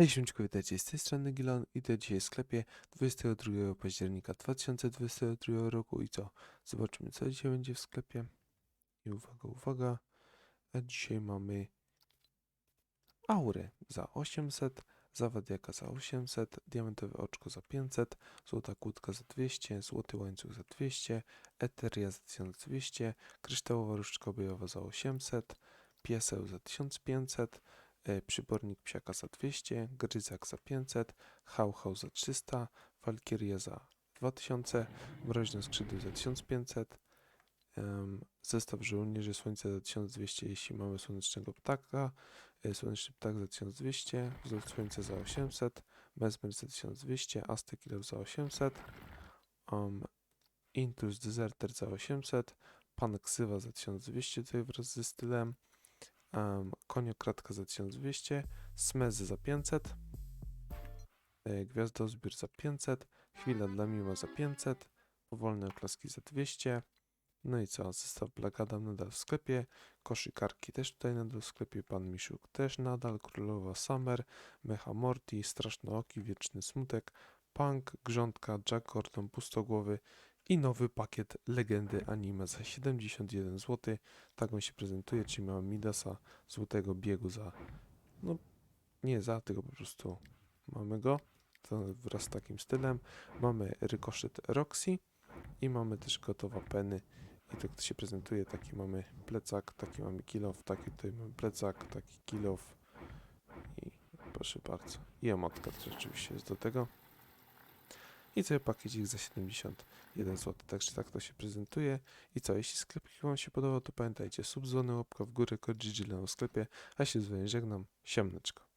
Hej, siemczko, witajcie z tej strony Gilon i to dzisiaj w sklepie 22 października 2022 roku i co? Zobaczymy co dzisiaj będzie w sklepie. I uwaga, uwaga. A dzisiaj mamy aurę za 800, zawadiaka za 800, diamentowe oczko za 500, złota kłódka za 200, złoty łańcuch za 200, eteria za 1200, kryształowa różdżka obojowa za 800, pieseł za 1500, e, przybornik psiaka za 200, gryzak za 500, hał-hał za 300, walkiria za 2000, mroźne skrzydły za 1500, em, zestaw żołnierzy słońca za 1200, jeśli mamy słonecznego ptaka, e, słoneczny ptak za 1200, wzór słońca za 800, mesmer za 1200, aztekilew za 800, um, intrus deserter za 800, pan ksywa za 1200 tutaj wraz ze stylem, um, koniokratka za 1200, smezy za 500, e, gwiazdozbiór za 500, chwila dla miła za 500, powolne oklaski za 200, no i co, zestaw Black Adam nadal w sklepie, koszykarki też tutaj nadal w sklepie, pan Miszuk też nadal, królowa Summer, Mecha Morty, straszne oki, wieczny smutek, Punk, grządka, Jack Gordon, pustogłowy i nowy pakiet legendy anime za 71 zł. Tak on się prezentuje, czyli mamy Midasa złotego biegu za, no nie za, tylko po prostu mamy go to wraz z takim stylem. Mamy rykoszet Roxy i mamy też gotowa peny. I tak to się prezentuje, taki mamy plecak, taki mamy kilof, taki tutaj mamy plecak, taki kilof i proszę bardzo. I emotka też oczywiście jest do tego. I cały pakiecik za 71 zł. Także tak to się prezentuje. I co, jeśli sklepik Wam się podobał, to pamiętajcie, sub, dzwony, łapka w górę, kod GG w sklepie. A się z Wami żegnam. Siemneczko.